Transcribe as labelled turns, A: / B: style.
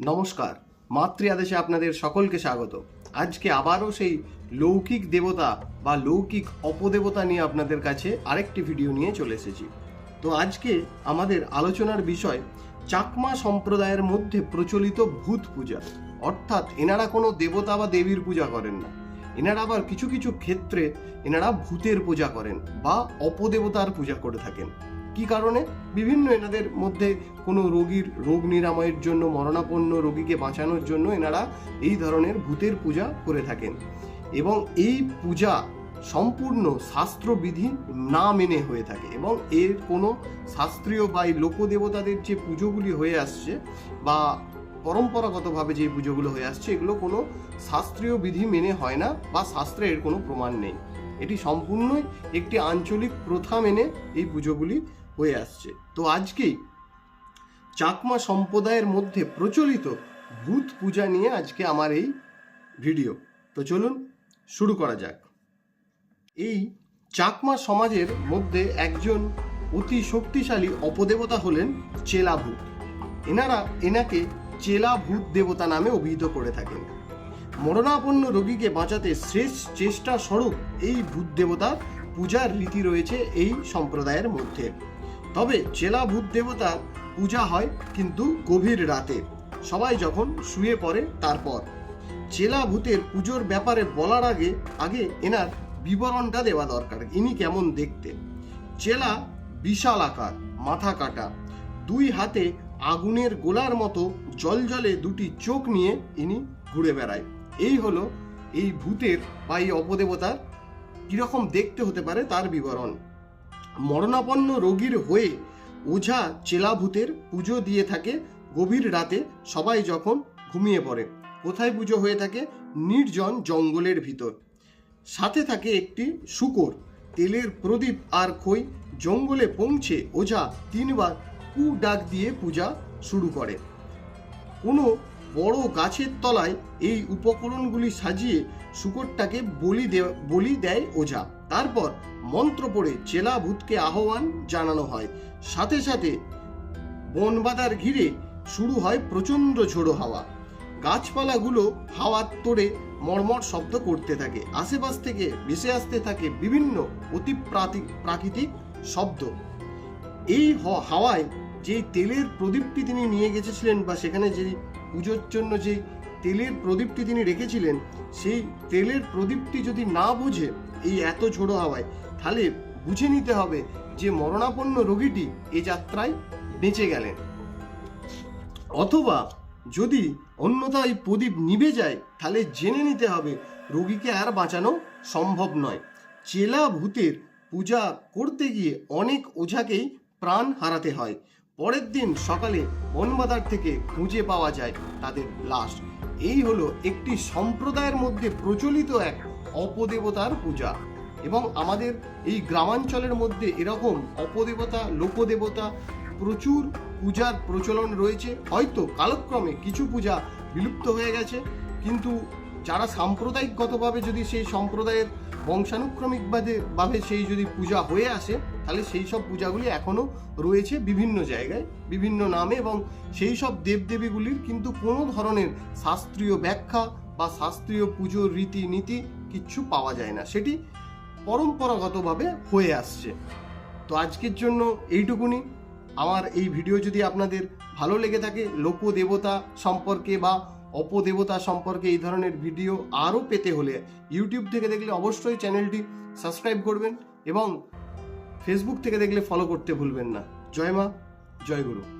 A: নমস্কার মাতৃ আদেশে আপনাদের সকলকে স্বাগত। আজকে আবারও সেই লৌকিক দেবতা বা লৌকিক অপদেবতা নিয়ে আপনাদের কাছে আরেকটি ভিডিও নিয়ে চলে এসেছি। তো আজকে আমাদের আলোচনার বিষয় চাকমা সম্প্রদায়ের মধ্যে প্রচলিত ভূত পূজা। অর্থাৎ এনারা কোনো দেবতা বা দেবীর পূজা করেন না। এনারা আবার কিছু কিছু ক্ষেত্রে এনারা ভূতের পূজা করেন বা অপদেবতার পূজা করে থাকেন। কি কারণে? বিভিন্ন এনাদের মধ্যে কোনো রোগীর রোগ নিরাময়ের জন্য, মরণাপন্ন রোগীকে বাঁচানোর জন্য এনারা এই ধরনের ভূতের পূজা করে থাকেন। এবং এই পূজা সম্পূর্ণ শাস্ত্রবিধি না মেনে হয়ে থাকে এবং এর কোনো শাস্ত্রীয় বা এই লোকদেবতাদের যে পুজোগুলি হয়ে আসছে বা পরম্পরাগতভাবে যে পুজোগুলো হয়ে আসছে, এগুলো কোনো শাস্ত্রীয় বিধি মেনে হয় না বা শাস্ত্রে এর কোনো প্রমাণ নেই। এটি সম্পূর্ণই একটি আঞ্চলিক প্রথা মেনে এই পুজোগুলি হয়ে আসছে। তো আজকেই চাকমা সম্প্রদায়ের মধ্যে প্রচলিত ভূত পূজা নিয়ে আজকে আমার এই ভিডিও। তো চলুন শুরু করা যাক। এই চাকমা সমাজের মধ্যে একজন অতি শক্তিশালী অপদেবতা হলেন চেলাভূত। এনারা এনাকে চেলাভূত দেবতা নামে অভিহিত করে থাকেন। মরণাপন্ন রোগীকে বাঁচাতে শেষ চেষ্টা স্বরূপ এই ভূত দেবতার পূজার রীতি রয়েছে এই সম্প্রদায়ের মধ্যে। তবে জেলা ভূত দেবতার পূজা হয় কিন্তু গভীর রাতে। সবাই যখন শুয়ে পড়ে তারপর। চেলা ভূতের পুজোর ব্যাপারে বলার আগে আগে এনার বিবরণটা দেওয়া দরকার। ইনি কেমন দেখতে? চেলা বিশাল আকার, মাথা কাটা। দুই হাতে আগুনের গোলার মতো জলজলে দুটি চোখ নিয়ে ইনি ঘুরে বেড়ায়। এই হলো এই ভূতের বা এই অপদেবতার কীরকম দেখতে হতে পারে তার বিবরণ। মরণাপন্ন রোগীর হয়ে ওঝা চেলাভূতের পুজো দিয়ে থাকে গভীর রাতে, সবাই যখন ঘুমিয়ে পড়ে। কোথায় পুজো হয়ে থাকে? নির্জন জঙ্গলের ভিতর। সাথে থাকে একটি শুকর, তেলের প্রদীপ আর খই। জঙ্গলে পৌঁছে ওঝা তিনবার কু ডাক দিয়ে পূজা শুরু করে। কোনো বড় গাছের তলায় এই উপকরণগুলি সাজিয়ে শুকরটাকে বলি বলি দেয় ওঝা। তারপর মন্ত্র পড়ে চেলা ভূতকে আহ্বান জানানো হয়। সাথে সাথে বনবাদার ঘিরে শুরু হয় প্রচণ্ড ঝোড়ো হাওয়া। গাছপালাগুলো হাওয়ার তোড়ে মর্মর শব্দ করতে থাকে। আশেপাশ থেকে ভেসে আসতে থাকে বিভিন্ন অতি প্রাকৃতিক শব্দ। এই হাওয়ায় যে তেলের প্রদীপটি তিনি নিয়ে গেছিলেন বা সেখানে যে পুজোর জন্য যে তেলের প্রদীপটি তিনি রেখেছিলেন, সেই তেলের প্রদীপটি যদি না বুঝে এই এত ঝোড়ো হাওয়ায়, তাহলে বুঝে নিতে হবে যে মরণাপন্ন রোগীটি এ যাত্রায় বেঁচে গেলেন। অথবা যদি অন্যথায় প্রদীপ নিভে যায়, তাহলে জেনে নিতে হবে রোগীকে আর বাঁচানো সম্ভব নয়। চেলা ভূতের পূজা করতে গিয়ে অনেক ওঝাকেই প্রাণ হারাতে হয়। পরের দিন সকালে বনবাদার থেকে খুঁজে পাওয়া যায় তাদের লাশ। এই হলো একটি সম্প্রদায়ের মধ্যে প্রচলিত এক অপদেবতার পূজা। এবং আমাদের এই গ্রামাঞ্চলের মধ্যে এরকম অপদেবতা, লোকদেবতা প্রচুর পূজার প্রচলন রয়েছে। হয়তো কালক্রমে কিছু পূজা বিলুপ্ত হয়ে গেছে। কিন্তু যারা সাম্প্রদায়িকগতভাবে যদি সেই সম্প্রদায়ের বংশানুক্রমিকভাবে ভাবে সেই যদি পূজা হয়ে আসে, তাহলে সেই সব পূজাগুলি এখনও রয়েছে বিভিন্ন জায়গায়, বিভিন্ন নামে এবং সেই সব দেবদেবীগুলির কিন্তু কোনো ধরনের শাস্ত্রীয় ব্যাখ্যা বা শাস্ত্রীয় পুজোর রীতি নীতি কিচ্ছু পাওয়া যায় না। সেটি পরম্পরাগতভাবে হয়ে আসছে। তো আজকের জন্য এইটুকুনি। আমার এই ভিডিও যদি আপনাদের ভালো লেগে থাকে লোক দেবতা সম্পর্কে বা অপদেবতা সম্পর্কে এই ধরনের ভিডিও আরও পেতে হলে ইউটিউব থেকে দেখলে অবশ্যই চ্যানেলটি সাবস্ক্রাইব করবেন এবং ফেসবুক থেকে দেখলে ফলো করতে ভুলবেন না। জয় মা, জয় গুরু।